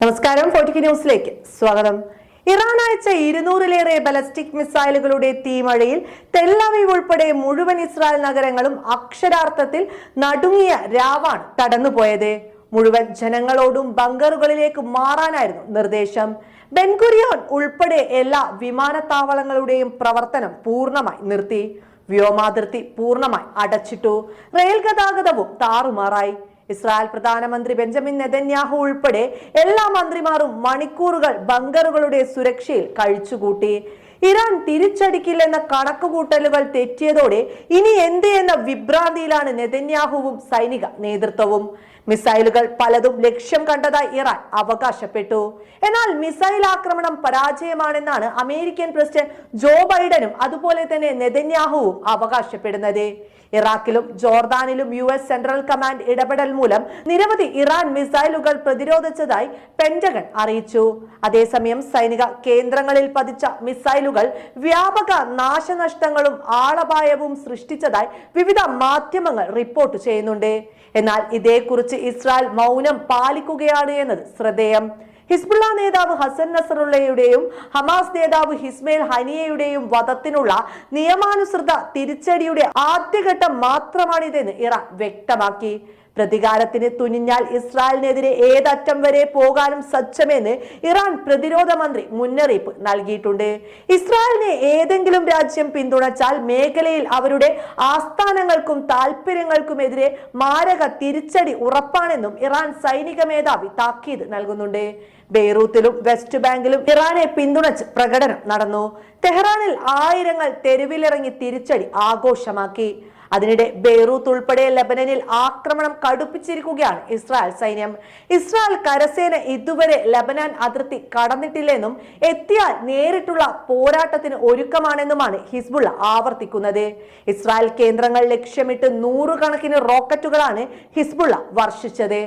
നമസ്കാരം ഫോർട്ടിക്ക് ന്യൂസിലേക്ക് സ്വാഗതം. ഇറാൻ അയച്ച ഇരുന്നൂറിലേറെ ബലസ്റ്റിക് മിസൈലുകളുടെ തീമഴയിൽ തെല്ലവീവ് ഉൾപ്പെടെ മുഴുവൻ ഇസ്രായേൽ നഗരങ്ങളും അക്ഷരാർത്ഥത്തിൽ നടുങ്ങിയ രാവാണ് കടന്നുപോയത് മുഴുവൻ ജനങ്ങളോടും ബങ്കറുകളിലേക്ക് മാറാനായിരുന്നു നിർദ്ദേശം. ബെൻകുരിയോൺ ഉൾപ്പെടെ എല്ലാ വിമാനത്താവളങ്ങളുടെയും പ്രവർത്തനം പൂർണമായി നിർത്തി. വ്യോമാതിർത്തി പൂർണമായി അടച്ചിട്ടു. റെയിൽ ഗതാഗതവും താറുമാറായി. ഇസ്രായേൽ പ്രധാനമന്ത്രി ബെഞ്ചമിൻ നെതന്യാഹു ഉൾപ്പെടെ എല്ലാ മന്ത്രിമാരും മണിക്കൂറുകൾ ബങ്കറുകളുടെ സുരക്ഷയിൽ കഴിച്ചുകൂട്ടി. ഇറാൻ തിരിച്ചടിക്കില്ലെന്ന കണക്കുകൂട്ടലുകൾ തെറ്റിയതോടെ ഇനി എന്ത് എന്ന വിഭ്രാന്തിയിലാണ് നെതന്യാഹുവും സൈനിക നേതൃത്വവും. മിസൈലുകൾ പലതും ലക്ഷ്യം കണ്ടതായി ഇറാൻ അവകാശപ്പെട്ടു. എന്നാൽ മിസൈൽ ആക്രമണം പരാജയമാണെന്നാണ് അമേരിക്കൻ പ്രസിഡന്റ് ജോ ബൈഡനും അതുപോലെ തന്നെ നെതന്യാഹുവും അവകാശപ്പെടുന്നത്. ഇറാഖിലും ജോർദാനിലും യു എസ് സെൻട്രൽ കമാൻഡ് ഇടപെടൽ മൂലം നിരവധി ഇറാൻ മിസൈലുകൾ പ്രതിരോധിച്ചതായി പെന്റഗൺ അറിയിച്ചു. അതേസമയം സൈനിക കേന്ദ്രങ്ങളിൽ പതിച്ച മിസൈലുകൾ വ്യാപക നാശനഷ്ടങ്ങളും ആളപായവും സൃഷ്ടിച്ചതായി വിവിധ മാധ്യമങ്ങൾ റിപ്പോർട്ട് ചെയ്യുന്നുണ്ട്. എന്നാൽ ഇതേക്കുറിച്ച് ഇസ്രായേൽ മൗനം പാലിക്കുകയാണ് എന്നത് ശ്രദ്ധേയം. ഹിസ്ബുള്ള നേതാവ് ഹസൻ നസറുള്ളയുടെയും ഹമാസ് നേതാവ് ഹിസ്മേൽ ഹനിയയുടെയും വധത്തിനുള്ള നിയമാനുസൃത തിരിച്ചടിയുടെ ആദ്യഘട്ടം മാത്രമാണിതെന്ന് ഇറാൻ വ്യക്തമാക്കി. പ്രതികാരത്തിന് തുനിഞ്ഞാൽ ഇസ്രായേലിനെതിരെ ഏതറ്റം വരെ പോകാനും സജ്ജമെന്ന് ഇറാൻ പ്രതിരോധ മന്ത്രി മുന്നറിയിപ്പ് നൽകിയിട്ടുണ്ട്. ഇസ്രായേലിനെ ഏതെങ്കിലും രാജ്യം പിന്തുണച്ചാൽ മേഖലയിൽ അവരുടെ ആസ്ഥാനങ്ങൾക്കും താല്പര്യങ്ങൾക്കുമെതിരെ മാരക തിരിച്ചടി ഉറപ്പാണെന്നും ഇറാൻ സൈനിക മേധാവി താക്കീത് നൽകുന്നുണ്ട്. ബെയ്റൂത്തിലും വെസ്റ്റ് ബാങ്കിലും ഇറാനെ പിന്തുണച്ച് പ്രകടനം നടന്നു. തെഹ്റാനിൽ ആയിരങ്ങൾ തെരുവിലിറങ്ങി തിരിച്ചടി ആഘോഷമാക്കി. അതിനിടെ ബെയ്റൂത്ത് ഉൾപ്പെടെ ലബനനിൽ ആക്രമണം കടുപ്പിച്ചിരിക്കുകയാണ് ഇസ്രായേൽ സൈന്യം. ഇസ്രായേൽ കരസേന ഇതുവരെ ലബനാൻ അതിർത്തി കടന്നിട്ടില്ലെന്നും എത്തിയാൽ നേരിട്ടുള്ള പോരാട്ടത്തിന് ഒരുക്കമാണെന്നുമാണ് ഹിസ്ബുള്ള ആവർത്തിക്കുന്നത്. ഇസ്രായേൽ കേന്ദ്രങ്ങൾ ലക്ഷ്യമിട്ട് നൂറുകണക്കിന് റോക്കറ്റുകളാണ് ഹിസ്ബുള്ള വർഷിച്ചത്.